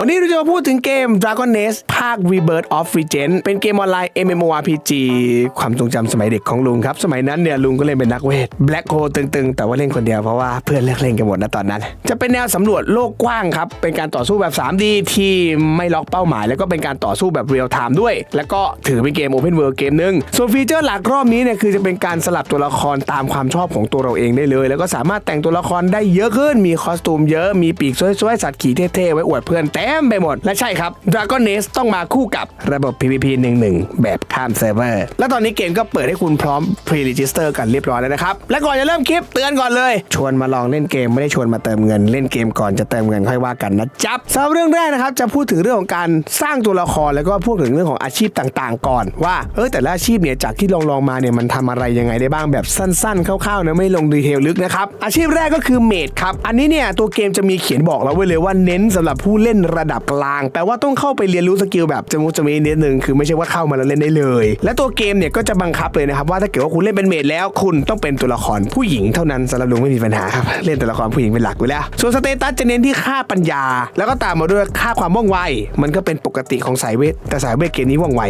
วันนี้เราจะมาพูดถึงเกม Dragon Nest ภาค Rebirth of Regent เป็นเกมออนไลน์ MMORPG ความทรงจำสมัยเด็กของลุงครับ สมัยนั้นเนี่ยลุงก็เล่นเป็นนักเวท Black Hole ตึงๆ แต่ว่าเล่นคนเดียวเพราะว่าเพื่อนเลิกเล่นกันหมดนะตอนนั้น จะเป็นแนวสำรวจโลกกว้างครับ เป็นการต่อสู้แบบ 3D ที่ไม่ล็อกเป้าหมาย แล้วก็เป็นการต่อสู้แบบเรียลไทม์ด้วย แล้วก็ถือเป็นเกม Open World เกมหนึ่งส่วนฟีเจอร์หลักรอบนี้เนี่ยคือจะเป็นการสลับตัวละครตามความชอบของตัวเราเองได้เลย แล้วก็สามารถแต่งตัวละครได้เยอะขึ้นมีคอสตูมเยอะมีปีกสวยๆสัตว์ขี่เท่ๆไว้อวดเพื่อนเต็มไปหมด และใช่ครับ Dragon Nest ต้องมาคู่กับระบบ PVP 1-1 แบบข้ามเซิร์ฟเวอร์ และตอนนี้เกมก็เปิดให้คุณพร้อม Pre-register กันเรียบร้อยแล้วนะครับ และก่อนจะเริ่มคลิปเตือนก่อนเลย ชวนมาลองเล่นเกมไม่ได้ชวนมาเติมเงิน เล่นเกมก่อนจะเติมเงินค่อยว่ากันนะจ๊บสำหรับเรื่องแรกนะครับจะพูดถึงเรื่องของการสร้างตัวละครแล้วก็พูดถึงเรื่องของอาชีพต่างๆ ก่อน ว่าเออแต่ละอาชีพเนี่ยจากที่ลองลองมาเนี่ยมันทำอะไรยังไงได้บ้างแบบสั้นๆคร่าวๆนะไม่ลงดีเทลลึกนะครับอาชีพแรกก็คือเมดครับอันนี้เนี่ยตัวเกมจะมีเขียนบอกเราไว้เลยว่าเน้นสำหรับผู้เล่นระดับกลาง แปลว่าต้องเข้าไปเรียนรู้สกิลแบบจมูกจะมีนิดนึงคือไม่ใช่ว่าเข้ามาแล้วเล่นได้เลย และตัวเกมเนี่ยก็จะบังคับเลยนะครับว่าถ้าเกิดว่าคุณเล่นเป็นเมดแล้ว คุณต้องเป็นตัวละครผู้หญิงเท่านั้นสำหรับลุงไม่มีปัญหาครับเล่นตัวละครผู้หญิงเป็นหลักอยู่แล้ว ส่วนสเตตัสจะเน้นที่ค่าปัญญา แล้วก็ตามมาด้วยค่าความว่องไว มันก็เป็นปกติของสายเวทแต่สายเวทเกมนี้ว่องไว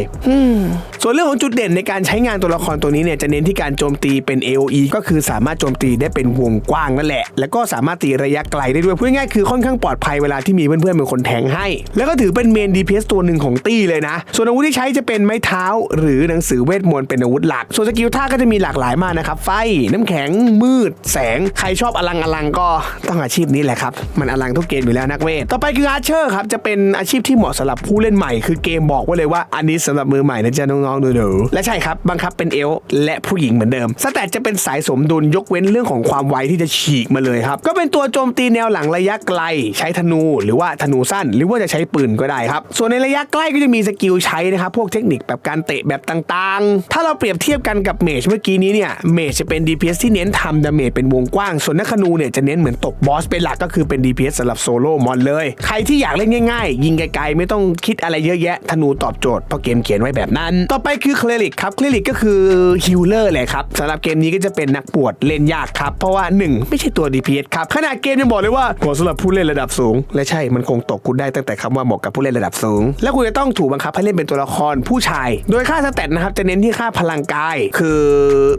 ส่วนเรื่องของจุดเด่นในการใช้งานตัวละครตัวนี้เนี่ยจะเน้นที่การโจมตีเป็น AOE ก็คือสามารถโจมตีได้เป็นวงกว้างนั่นแหละ แล้วก็สามารถตีระยะไกลได้ด้วยพูดง่ายๆคือค่อนข้างปลอดภัยเวลาที่มีเพื่อนๆเป็นคนแทงให้ แล้วก็ถือเป็นเมน DPS ตัวหนึ่งของตี้เลยนะ ส่วนอาวุธที่ใช้จะเป็นไม้เท้า หรือหนังสือเวทมนต์เป็นอาวุธหลัก ส่วนสกิลท่าก็จะมีหลากหลายมากนะครับ ไฟ น้ำแข็ง มืด แสง ใครชอบอลังอลังก็ต้องอาชีพนี้แหละครับ มันอลังทุกเกมอยู่แล้วนักเวท ต่อไปคืออาร์เชอร์ครับ จะเป็นอาชีพที่เหมาะสำหรับผู้เล่นใหม่ คือเกมบอกไว้เลยว่าอันนี้สำหรับมือใหม่นะจ๊ะน้องๆดูๆและใช่ครับ บังคับเป็นเอลและผู้หญิงเหมือนเดิม สแตทจะเป็นสายสมดุลยกเว้นเรื่องของความไวที่จะฉีกมาเลยครับ ก็เป็นตัวโจมตีแนวหลังระยะไกล ใช้ธนูหรือว่าธนูสั้น หรือว่าจะใช้ปืนก็ได้ครับ ส่วนในระยะใกล้ก็จะมีสกิลใช้นะครับ พวกเทคนิคแบบการเตะแบบต่างๆ ถ้าเราเปรียบเทียบกันกับเมจเมื่อกี้นี้เนี่ย เมจจะเป็น DPS ที่เน้นทำดาเมจเป็นวงกว้าง ส่วนนักธนูเนี่ยจะเน้นเหมือนตบบอสเป็นหลักก็คือเป็น DPS สำหรับโซโล่มอนเลย ใครที่อยากเล่นง่ายๆ ยิงไกลๆ ไม่ต้องคิดอะไรเยอะแยะ ธนูตอบโจทย์เพราะเกมเขียนไว้แบบนั้น ต่อไปคือเคลริกครับ เคลริกก็คือฮิลเลอร์แหละครับสำหรับเกมนี้ก็จะเป็นนักปวดเล่นยากครับ เพราะว่า 1 ไม่ใช่ตัว DPS ครับ ขนาดเกมยังบอกเลยว่าเหมาะสำหรับผู้เล่นระดับสูง และใช่มันคงตกคุณได้ตั้งแต่คำว่าเหมาะกับผู้เล่นระดับสูง และคุณจะต้องถูกบังคับให้เล่นเป็นตัวละครผู้ชาย โดยค่าสแตทนะครับจะเน้นที่ค่าพลังกาย คือ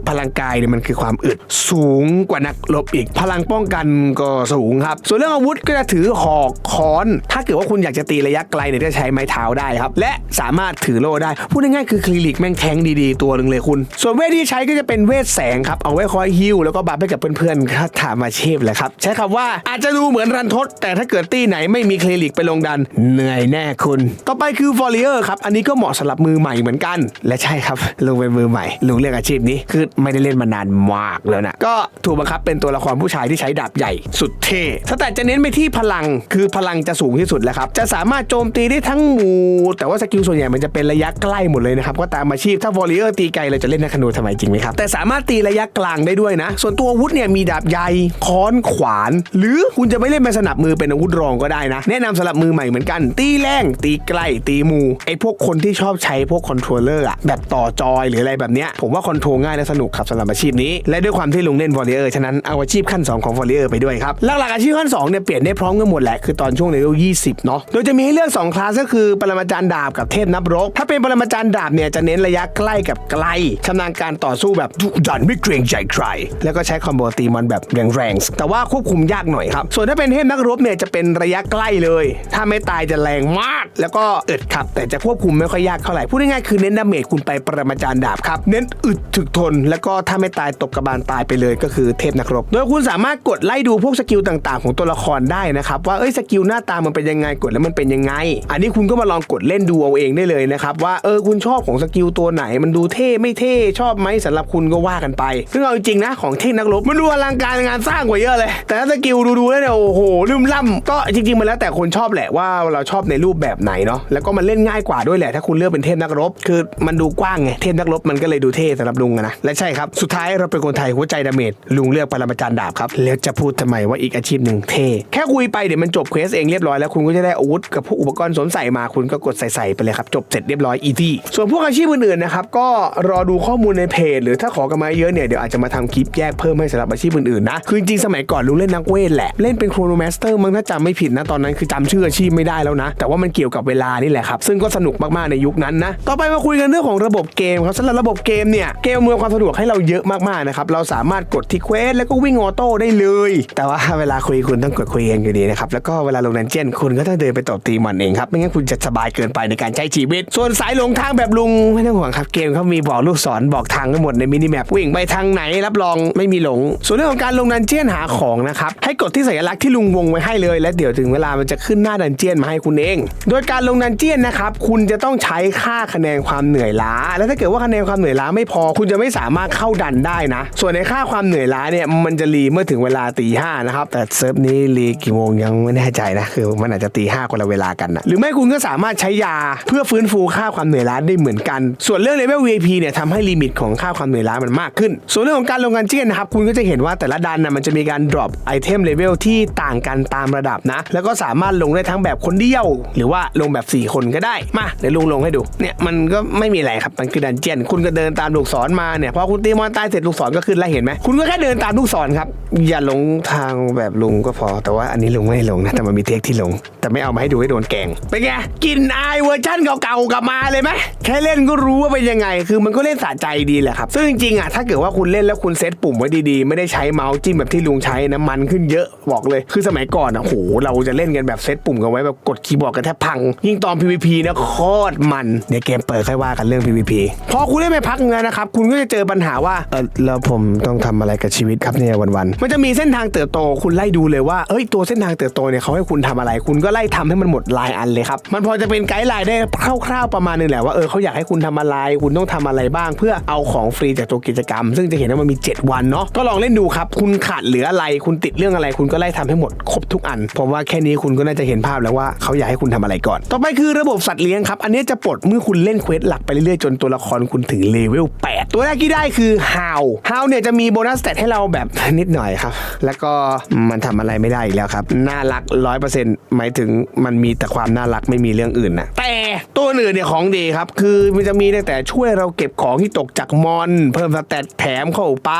พลังกายเนี่ยมันคือความอึดสูงกว่านักรบอีก พลังป้องกันก็สูงครับ ส่วนเรื่องอาวุธก็จะถือหอกค้อน ถ้าเกิดว่าคุณอยากจะตีระยะไกลเนี่ยจะใช้ไม้เท้าได้ครับ และสามารถถือโล่ได้ พูดง่ายๆคือคลินิกแม่งแทงดีๆตัวหนึ่งเลยคุณ ส่วนเวทที่ใช้ก็จะเป็นเวทแสงครับ เอาไว้คอยฮิวแล้วก็บัฟให้กับเพื่อนๆถ้าถามอาชีพแหละครับ ใช้คำว่าอาจจะดูเหมือนรันทด แต่ถ้าเกิดตีไหนไม่มีคลินิกไปลงดันเหนื่อยแน่คุณ ต่อไปคือฟอร์เรียร์ครับ อันนี้ก็เหมาะสำหรับมือใหม่เหมือนกัน และใช่ครับลุงเป็นมือใหม่ลุงเลือกอาชีพนี้คือไม่ได้เล่นมานานมากแล้วนะก็ถูกบังคับเป็นตัวละครผู้ชายที่ใช้ดาบใหญ่สุดเท่สแตทจะเน้นไปที่พลังคือพลังจะสูงที่สุดแล้วครับจะสามารถโจมตีได้ทั้งหมู่แต่ว่าสกิลส่วนใหญ่มันจะเป็นระยะใกล้หมดเลยนะครับก็ตามอาชีพถ้าฟอร์เรียร์ตีไกลเราจะเล่นนักขนูทำไมจริงไหมครับแต่สามารถตีระยะกลางได้ด้วยนะ ส่วนตัวอาวุธเนี่ยมีดาบใหญ่ค้อนขวาน หรือคุณจะไม่เล่นเป็นสนับมือเป็นอาวุธรองก็ได้นะ แนะนำสำหรับมือใหม่เหมือนกัน ตีแรงตีไกลตีมูไอพวกคนที่ชอบใช้พวกคอนโทรลเลอร์อะแบบต่อจอยหรืออะไรแบบเนี้ยผมว่าคอนโทรลง่ายและสนุกครับสำหรับอาชีพนี้ และด้วยความที่ลุงเล่นฟอร์เรียร์ฉะนั้นเอาอาชีพขั้น 2 ของฟอร์เรียร์ไปด้วยครับหลักๆอาชีพขั้น2เนี่ยเปลี่ยนได้พร้อมกันหมดแหละคือตอนช่วงเลเวล20เนาะโดยจะมีให้เลือก2คลาสก็คือปรมาจารย์ดาบกับเทพนับรบถ้าเป็นปรมาจารย์ดาบเนี่ยจะเน้นระยะใกล้กับไกลชำนาญการต่อสู้แบบดุดันไม่เกรงใจใคร แล้วก็ใช้คอมโบตีมันแบบแรงๆแต่ว่าควบคุมยากหน่อยครับส่วนถ้าเป็นเทพนักรบเนี่ยจะเป็นระยะใกล้เลยถ้าไม่ตายจะแรงมาก แล้วก็อึดครับ แต่จะควบคุมไม่ค่อยยากเท่าไหร่ พูดง่ายๆคือเน้นดาเมจคุณไปปรมาจารย์ดาบครับ เน้นอึดถึกทน แล้วก็ถ้าไม่ตายตกกระบาลตายไปเลยก็คือเทพนักรบ โดยคุณสามารถกดไล่ดูพวกสกิลต่างๆ ของตัวละครได้นะครับว่าเอ้ยสกิลหน้าตามันเป็นยังไงกดแล้วมันเป็นยังไง อันนี้คุณก็มาลองกดเล่นดูเอาเองได้เลยนะครับว่าเออคุณชอบของสกิลตัวไหน มันดูเท่ไม่เท่ชอบไหมสำหรับคุณก็ว่ากันไป ซึ่งเอาจริงๆนะของเทพนักรบมันดูอลังการงานสร้างกว่าเยอะเลย แต่ถ้าสกิลดูๆแล้วเนี่ยโอ้โหลืมล่ำก็จริงๆมันแล้วแต่คนชอบแหละว่าเราชอบในรูปแบบไหนเนาะแล้วก็มันเล่นง่ายกว่าด้วยแหละถ้าคุณเลือกเป็นเทพนักรบ คือมันดูกว้างไงเทพนักรบมันก็เลยดูเท่สำหรับลุงนะและใช่ครับสุดท้ายเราเป็นคนไทยหัวใจดาเมจลุงเลือกปรมาจารย์ดาบครับแล้วจะพูดทำไมว่าอีกอาชีพหนึ่งเท่แค่คุยไปเดี๋ยวมันจบเควสเองเรียบร้อยแล้วคุณก็จะได้อาวุธกับพวกอุปกรณ์สวมใส่มาคุณก็กดใส่ๆไปเลยครับจบเสร็จเรียบร้อยอีที่ส่วนพวกอาชีพอื่นๆนะครับก็รอดูข้อมูลในเพจ หรือถ้าขอกันมาเยอะเนี่ยเดี๋ยวอาจจะมาทำคลิปแยกเพิ่มให้สำหรับอาชีพอื่นๆนะคือจริงสมัยก่อนลุงเล่นนักเวทแหละเล่นเป็นโครโนแมสเตอร์มั้งถ้าจำไม่ผิดนะตอนนั้นคือจำชื่อชื่ออาชีพไม่ได้แล้วนะ แต่ว่ามันเกี่ยวกับเวลานี่แหละครับ ซึ่งก็สนุกมากๆในยุคนั้นนะ ต่อไปมาคุยกันเรื่องของระบบเกมครับสำหรับระบบเกมเนี่ย เกมอำนวยความสะดวกให้เราเยอะมากๆนะครับ เราสามารถกดที่เควสแล้วก็วิ่งออโต้ได้เลย แต่ว่าเวลาคุยคุณต้องกดคุยเองอยู่ดีนะครับ แล้วก็เวลาลงดันเจียนคุณก็ต้องเดินไปตบตีมันเองครับ ไม่งั้นคุณจะสบายเกินไปในการใช้ชีวิต ส่วนสายหลงทางแบบลุงไม่ต้องห่วงครับ เกมเขามีบอกลูกศรบอกทางทั้งหมดในมินิแมปวิ่งไปทางไหนรับรองไม่มีหลง ส่วนเรื่องของการลงดันเจียนหาของนะครับให้กดที่สัญลักษณ์ที่ลุงวงไว้ให้เลย และเดี๋ยวถึงเวลามันจะขึ้นหน้าดันเจียนมาให้คุณเอง โดยการลงดันเจียนนะครับคุณจะต้องใช้ค่าคะแนนความเหนื่อยล้า และถ้าเกิดว่าคะแนนความเหนื่อยล้าไม่พอ คุณจะไม่สามารถเข้าดันได้นะ ส่วนในค่าความเหนื่อยล้าเนี่ยมันจะรีเมื่อถึงเวลาตีห้านะครับแต่เซิร์ฟนี้รีกี่โมงยังไม่แน่ใจนะคือมันอาจจะตีห้าคนละเวลากันนะหรือไม่คุณก็สามารถใช้ยาเพื่อฟื้นฟูค่าความเหนื่อยล้าได้เหมือนกัน ส่วนเรื่องเลเวล VIP เนี่ยทำให้ลิมิตของค่าความเหนื่อยล้ามันมากขึ้น ส่วนเรื่องของการลงกันเจียนนะครับคุณก็จะเห็นว่าแต่ละดันนะมันจะมีการ drop ไอเทมเลเวลที่ต่างกันตามระดับนะ แล้วก็สามารถลงได้ทั้งแบบคนเดียว หรือว่าลงแบบ 4 คนก็ได้ มาเดี๋ยวลุงลงให้ดู เนี่ยมันก็ไม่มีอะไรครับ มันคือดันเจียน คุณก็เดินตามลูกศรมาเนี่ยพอคุณตีมอนตายเสร็จลูกศรก็ขึ้นแล้วเห็นไหมคุณก็แค่เดินตามลูกศรครับ อย่าหลงทางแบบลุงก็พอ แต่ว่าอันนี้ลุงไม่ลงนะ แต่มันมีเทคที่ลง แต่ไม่เอามาให้ดูให้โดนแกงเป็นไงกินอายเวอร์ชั่นเก่าๆกลับมาเลยไหมแค่เล่นก็รู้ว่าเป็นยังไง คือมันก็เล่นสะใจดีแหละครับ ซึ่งจริงๆอะถ้าเกิดว่าคุณเล่นแล้วคุณเซตปุ่มไว้ดีๆ ไม่ได้ใช้เมาส์จิ้มแบบที่ลุงใช้นะมันขึ้นเยอะบอกเลย คือสมัยก่อนอะโหเราจะเล่นกันแบบเซตปุ่มกันไว้แบบกดคีย์บอร์ดกันแทบพัง ยิ่งตอน PVP นะโคตรมันเดี๋ยวเกมเปิดค่อยว่ากันเรื่อง PVP พอคุณเล่นไปพักนึงแล้วนะครับคุณก็จะเจอปัญหาว่าเออแล้วผมต้องทำอะไรกับชีวิตครับเนี่ยวันๆมันจะมีเส้นทางเติบโตคุณไล่ดูเลยว่าเอ้ยตัวเส้นทางเติบโตเนี่ยเขาให้คุณทำอะไร คุณก็ไล่ทำให้มันหมดลายอันเลยครับมันพอจะเป็นไกด์ไลน์ได้คร่าวๆประมาณนึงแหละว่าเออเขาอยากให้คุณทำอะไร คุณต้องทำอะไรบ้าง เพื่อเอาของฟรีจากตัวกิจกรรม ซึ่งจะเห็นว่ามันมี 7 วันเนาะก็ลองเล่นดูครับคุณขาดเหลืออะไร คุณติดเรื่องอะไร คุณก็ไล่ทำให้หมดครบทุกอันผมว่าแค่นี้คุณก็น่าจะเห็นภาพแล้วว่าเขาอยากให้คุณทำอะไรก่อน ต่อไปคือระบบสัตว์เลี้ยงครับ อันนี้จะปลดเมื่อคุณเล่นเควสหลักไปเรื่อยๆจนตัวละครคุณถึงเลเวล8ตัวแรกที่ได้คือฮาวฮาวเนี่ยจะมีโบนัสสเตตให้เราแบบนิดหน่อยครับ แล้วก็มันทำอะไรไม่ได้อีกแล้วครับ น่ารัก 100%หมายถึงมันมีแต่ความน่ารักไม่มีเรื่องอื่นนะแต่ตัวอื่นเนี่ยของดีครับ คือมันจะมีตั้งแต่ช่วยเราเก็บของที่ตกจากมอน เพิ่มสเตตแถมเข้าไป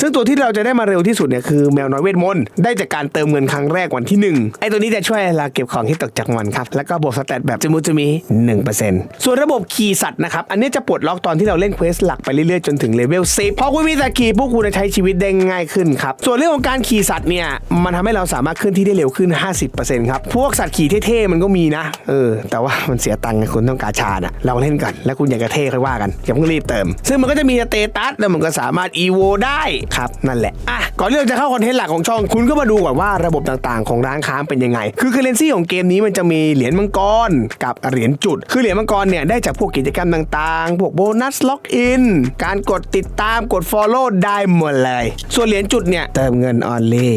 ซึ่งตัวที่เราจะได้มาเร็วที่สุดเนี่ยคือแมวน้อยเวทมนต์ได้จากการเติมเงินครั้งแรกวันที่หนึ่งไอตัวนี้จะช่วยเราเก็บของที่ตกจากมอนครับ แล้วก็บวกสเตตแบบจมุจมี1%ส่วนระบบขี่สัตว์นะครับ อันนี้จะปลดล็อกตอนที่เราเล่นเควสหลักไปเรื่อยๆ จนถึงเลเวล10พอคุณมีสัตว์ขี่พวกคุณจะใช้ชีวิตได้ง่ายขึ้นครับ ส่วนเรื่องของการขี่สัตว์เนี่ยมันทำให้เราสามารถเคลื่อนที่ได้เร็วขึ้น 50%ครับ พวกสัตว์ขี่เท่ๆมันก็มีนะ เออ แต่ว่ามันเสียตังค์คุณต้องกาชานะลองเล่นก่อนแล้วคุณอยากจะเท่ค่อยว่ากันอย่าเพิ่งรีบเติม ซึ่งมันก็จะมีสเตตัสแล้วมันก็สามารถอีโวได้ครับนั่นแหละอะก่อนที่เราจะเข้าคอนเทนต์หลักของช่องคุณก็มาดูก่อนว่าระบบต่างๆ ของร้านค้าเป็นยังไง คือเคอร์เรนซีของเกมนี้มันจะมีเหรียญมังกรกับเหรียญจุด คือเหรียญมังกรเนี่ยได้จากพวกกิจกรรมต่างๆ พวกโบนัสล็อกอิน การกดติดตามกด Follow ได้หมดเลย ส่วนเหรียญจุดเนี่ยเติมเงินออนเล่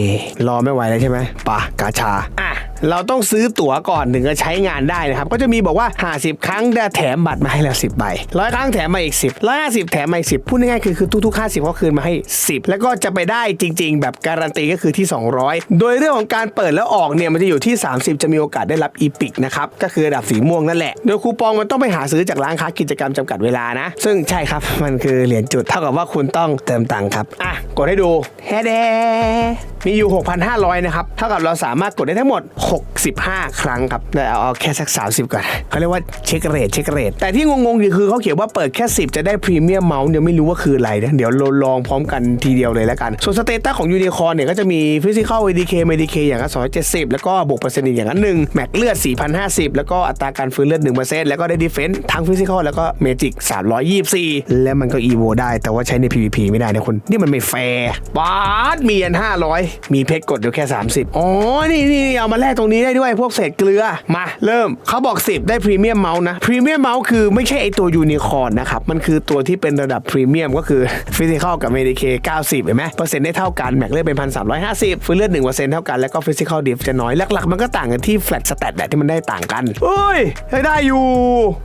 รอไม่ไหวแล้วใช่ไหมปะกาชาอะ เราต้องซื้อตั๋วก่อนถึงจะใช้งานได้นะครับ ก็จะมีบอกว่า 50 ครั้งได้แถมบัตรมาให้แล้ว 10 ใบร้อยครั้งแถมมาอีก 10 150 แถมมาอีก 10 พูดง่ายๆคือคือทุกๆ 50เขาคืนมาให้ 10 แล้วก็จะไปได้จริง ๆ แบบการันตีก็คือที่ 200 โดยเรื่องของการเปิดแล้วออกเนี่ยมันจะอยู่ที่ 30 จะมีโอกาสได้รับอีพิกนะครับก็คือระดับสีม่วงนั่นแหละ โดยคูปองมันต้องไปหาซื้อจากร้านค้ากิจกรรมจำกัดเวลานะ ซึ่งใช่ครับมันคือเหรียญจุดเท่ากับว่าคุณต้องเติมตังค์ครับอะกดให้ดูแฮเดมีอยู่ 6,500นะครับเท่ากับเราสามารถกดได้ทั้งหมด65 ครั้งครับแต่เอาเอาแค่สัก 30 ก่อนเขาเรียกว่าเช็คเรทเช็คเรทแต่ที่งงๆอยู่คือเขาเขียนว่าเปิดแค่ 10 จะได้พรีเมียมเมาส์เดี๋ยวไม่รู้ว่าคืออะไรนะเดี๋ยวเราลองพร้อมกันทีเดียวเลยแล้วกัน ส่วนสเตตัสของยูนิคอร์เนี่ยก็จะมีฟิสิกอล ADK MEDK อย่างละ270 แล้วก็บวกเปอร์เซ็นต์อีกอย่างละหนึ่งแม็กเลือด 4,050 แล้วก็อัตราการฟื้นเลือด1%แล้วก็ได้ดีเฟนส์ทั้งฟิสิกอลแล้วก็เมจิก324 และมันก็อีโวได้แต่ว่าใช้ใน PVP ไม่ได้นะคุณนี่มันไม่แฟร์บาทมีอัน500 มีเพชรกดอยู่แค่ 30อ๋อนี่นี่เอามาแลกตรงนี้ได้ด้วยพวกเศษเกลือมาเริ่มเขาบอก 10 ได้พรีเมียมเมาส์นะพรีเมียมเมาส์คือไม่ใช่ไอตัวยูนิคอร์นนะครับมันคือตัวที่เป็นระดับพรีเมียมก็คือฟิสิกอลกับเมดิเค90เห็นไหมเปอร์เซ็นต์ได้เท่ากันแม็กเลือดเป็น1,350ฟื้นเลือด1%เท่ากันแล้วก็ฟิสิกอลดิฟจะน้อยหลักๆมันก็ต่างกันที่แฟลตสแตทแหละที่มันได้ต่างกันเอ้ยให้ได้อยู่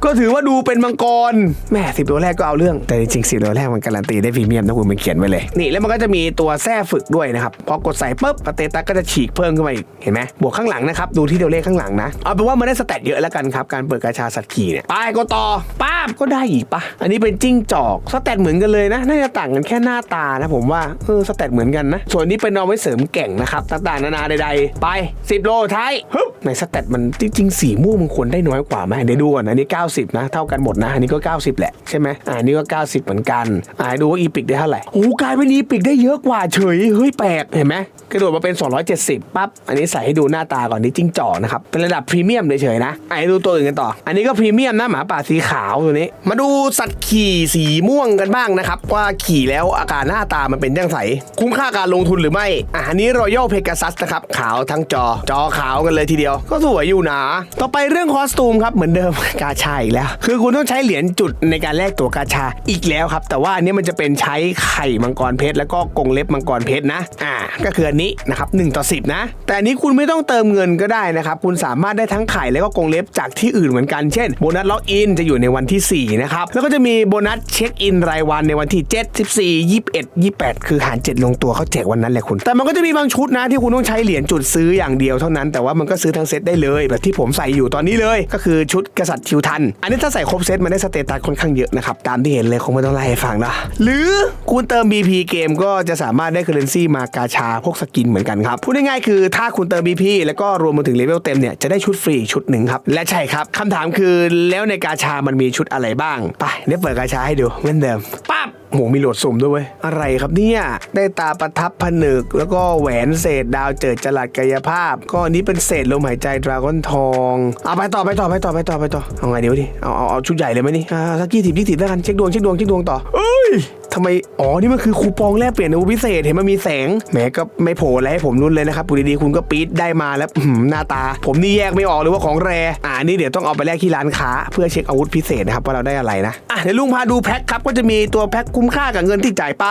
ก็ถือว่าดูเป็นมังกรแม่สิบตัวแรกก็เอาเรื่องแต่จริงๆสิบตัวแรกมันการันตีได้พรีเมียมนะคุณมันเขียนไว้เลยนี่แล้วมันก็จะมีตัวแท้ฝึกด้วยนะครับพอกดใส่ปุ๊บสเตตัสก็จะฉีกเพิ่มขึ้นมาอีกเห็นไหมบวกข้างหลังนะครับ ดูที่ตัวเลขข้างหลังนะ เอาเป็นว่ามันได้สแตทเยอะแล้วกันครับ การเปิดกาชาสัตว์ขี่เนี่ย ไปก็ต่อป้าบก็ได้อีกปะ อันนี้เป็นจิ้งจอก สแตทเหมือนกันเลยนะ น่าจะต่างกันแค่หน้าตานะผมว่า เออ สแตทเหมือนกันนะ ส่วนนี้เป็นเอาไว้เสริมแก่งนะครับ ต่างๆนานาใดๆ ไป 10 โลท้ายฮึบในสแตทมันจริงๆสีม่วงมันควรได้น้อยกว่าไหมเดี๋ยวดูก่อน อันนี้ 90 นะ เท่ากันหมดนะ อันนี้ก็ 90 แหละ ใช่ไหมอ่าอันนี้ก็ 90 เหมือนกัน อ่าดูว่าอีพิกได้เท่าไหร่โอ้กลายเป็นอีพิกได้เยอะกว่าเฉย เฮ้ยแปลก เห็นไหมกระโดดมาเป็น 270 ปั๊บ อันนี้ใส่ให้ดูหน้าตาก่อน่อนี่จิ้งจอกนะครับ เป็นระดับพรีเมียมเฉยๆนะอะให้ดูตัวอื่นกันต่อ อันนี้ก็พรีเมียมนะหมาป่าสีขาวตัวนี้ มาดูสัตว์ขี่สีม่วงกันบ้างนะครับ ว่าขี่แล้วอาการหน้าตามันเป็นยังไงคุ้มค่าการลงทุนหรือไม่อะอันนี้รอยัลเพก a ซัสนะครับ ขาวทั้งจอ จอขาวกันเลยทีเดียว ก็สวยอยู่นะ ต่อไปเรื่องคอสตูมครับเหมือนเดิมกาชาอีกแล้ว คือคุณต้องใช้เหรียญจุดในการแลกตัวกาชาอีกแล้วครับ แต่ว่าอันนี้มันจะเป็นใช้ไข่มังกรเพชรแล้วก็กรงเล็บมังกรเพชรนะ อ่า ก็คืออันนี้นะครับ1ต่อ10 นะ แต่อันนี้คุณไม่ต้องเติมเงินก็ได้นะครับ คุณสามารถได้ทั้งไข่แล้วก็กรงเล็บจากที่อื่นเหมือนกัน เช่นโบนัสล็อกอินจะอยู่ในวันที่ 4 นะครับ แล้วก็จะมีโบนัสเช็คอินรายวันในวันที่ 7 14 21 28 คือหาร 7 ลงตัวเขาแจกวันนั้นแหละคุณ แต่มันก็จะมีบางชุดนะที่คุณต้องใช้เหรียญจุดซื้ออย่างเดียวเท่านั้น แต่ว่ามันก็ซื้อทั้งเซตได้เลย แบบที่ผมใส่อยู่ตอนนี้เลย ก็คือชุดกษัตริย์ทิวทัน อันนี้ถ้าใส่ครบเซตมันได้สเตตัสค่อนข้างเยอะนะครับตามที่เห็นเลยคงไม่ต้องไล่ให้ฟังนะหรือคุณเติม BP เกมก็จะสามารถได้เคอร์เรนซีมากาชาพวกสกินเหมือนกันครับพูดง่ายๆคือถ้าคุณเติม BP แล้วก็รวมมาถึงเลเวลเต็มเนี่ยจะได้ชุดฟรีชุดหนึ่งครับ และใช่ครับคำถามคือแล้วในกาชามันมีชุดอะไรบ้าง ไปเดี๋ยวเปิดกาชาให้ดูเหมือนเดิมปั๊บโหมีโหลดสุ่มด้วยเว้ย อะไรครับเนี่ย ได้ตาประทับผนึก แล้วก็แหวนเศษดาวเจิดจรัสกายภาพ ก็อันนี้เป็นเศษลมหายใจดราก้อนทองเอาไปต่อไปต่อไปต่อไปต่อไปต่อเอาไงเดี๋ยวดิ เอาเอาเอาชุดใหญ่เลยไหมนี่อ่าสักกี่สิบยี่สิบแล้วกัน เช็คดวงเช็คดวงเช็คดวงต่อเอ้ย ทำไม อ๋อ นี่มันคือคูปองแลกเปลี่ยนอาวุธพิเศษ เห็นมันมีแสง แหมก็ไม่โผล่อะไรให้ผมรุ่นเลยนะครับปุดีๆคุณก็ปี๊ดได้มาแล้วหือหน้าตา ผมนี่แยกไม่ออกเลยว่าของแรอ่าอันนี่เดี๋ยวต้องเอาไปแลกที่ร้านค้า เพื่อเช็คอาวุธพิเศษนะครับว่าเราได้อะไรนะอะเดี๋ยวลุงพาดูแพ็คครับก็จะมีตัวแพ็คคุ้มค่ากับเงินที่จ่ายไป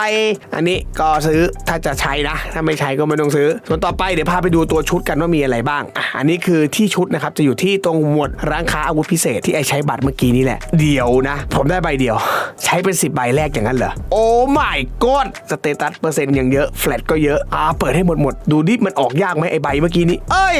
อันนี้ก็ซื้อถ้าจะใช้นะถ้าไม่ใช้ก็ไม่ต้องซื้อ ส่วนต่อไปเดี๋ยวพาไปดูตัวชุดกันว่ามีอะไรบ้างอะอันนี้คือที่ชุดนะครับจะอยู่ที่ตรงหมวดร้านค้าอาวุธพิเศษที่ไอใช้บัตรเมื่อกี้นี่แหละเดียวนะ ผมได้ใบเดียว ใช้เป็น10ใบแรกอย่างนั้นเหรอโอ้ my god สเตตัสเปอร์เซ็นต์อย่างเยอะ แฟลตก็เยอะ อ่า เปิดให้หมดหมด ดูดิมันออกยากไหมไอใบเมื่อกี้นี้ เอ้ย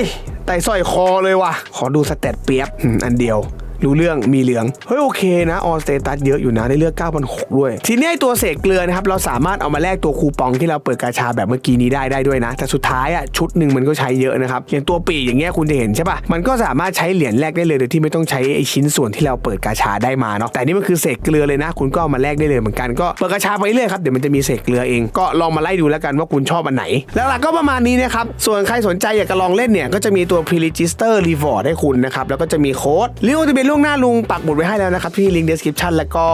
ไต่สร้อยคอเลยว่ะ ขอดูสเตตเปียบอันเดียว รู้เรื่องมีเหลือง เฮ้ยโอเคนะออสเตตัสเยอะอยู่นะได้เลือก9,600ด้วย ทีนี้ตัวเศษเกลือนะครับเราสามารถเอามาแลกตัวคูปองที่เราเปิดกาชาแบบเมื่อกี้นี้ได้ได้ด้วยนะ แต่สุดท้ายอะชุดหนึ่งมันก็ใช้เยอะนะครับอย่างตัวปีอย่างเงี้ยคุณจะเห็นใช่ปะมันก็สามารถใช้เหรียญแลกได้เลยโดยที่ไม่ต้องใช้ไอชิ้นส่วนที่เราเปิดกาชาได้มาเนาะแต่นี่มันคือเศษเกลือเลยนะ คุณก็เอามาแลกได้เลยเหมือนกันก็เปิดกาชาไปเรื่อยครับเดี๋ยวมันจะมีเศษเกลือเองก็ลองมาไล่ดูแล้วกันว่าคุณชอบอันไหน แล้วหลักก็ประมาณนี้นะครับส่วนใครสนใจอยากจะลองเล่นเนี่ยก็จะมีตัว pre-register reward ให้คุณนะครับแล้วก็จะมีโค้ดลิงก์จะเป็นล่วงหน้าลุงปักหมุดไว้ให้แล้วนะครับที่ลิงก์ description แล้วก็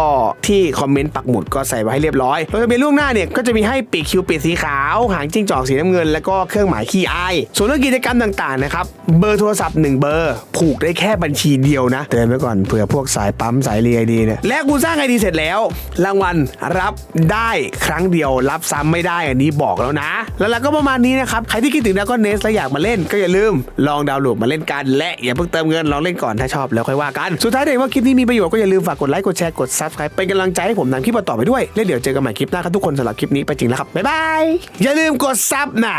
ที่คอมเมนต์ปักหมุดก็ใส่ไว้ให้เรียบร้อยแล้วจะเป็นล่วงหน้าเนี่ยก็จะมีให้ปีกคิวปีกสีขาว หางจิ้งจอกสีน้ำเงิน แล้วก็เครื่องหมายขี้อายส่วนเรื่องกิจกรรมต่างๆนะครับเบอร์โทรศัพท์ 1 เบอร์ ผูกได้แค่บัญชีเดียวนะเตือนไว้ก่อนเผื่อพวกสายปั๊มสายเรียดีเนี่ยและกูสร้างไอดีเสร็จแล้ว รางวัลรับได้ครั้งเดียวรับซ้ำไม่ได้อันนี้บอกแล้วนะ แล้วเราก็ประมาณนี้นะครับใครที่คิดถึงด a ก o n เนสและอยากมาเล่นก็อย่าลืม ลองดาวน์โหลดมาเล่นกัน และอย่าเพิ่งเติมเงินลองเล่นก่อนถ้าชอบแล้วค่อยว่ากันสุดท้ายเด็กว่าคลิปนี้มีประโยชน์ก็อย่าลืมฝากกดไลค์กดแชร์กด subscribe เป็นกำลังใจให้ผมทำคลิปต่อไปด้วย แล้วเดี๋ยวเจอกันใหม่คลิปหน้าครับทุกคนสำหรับคลิปนี้ไปจริงแล้วครับบ๊ายบายอย่าลืมกดซับนะ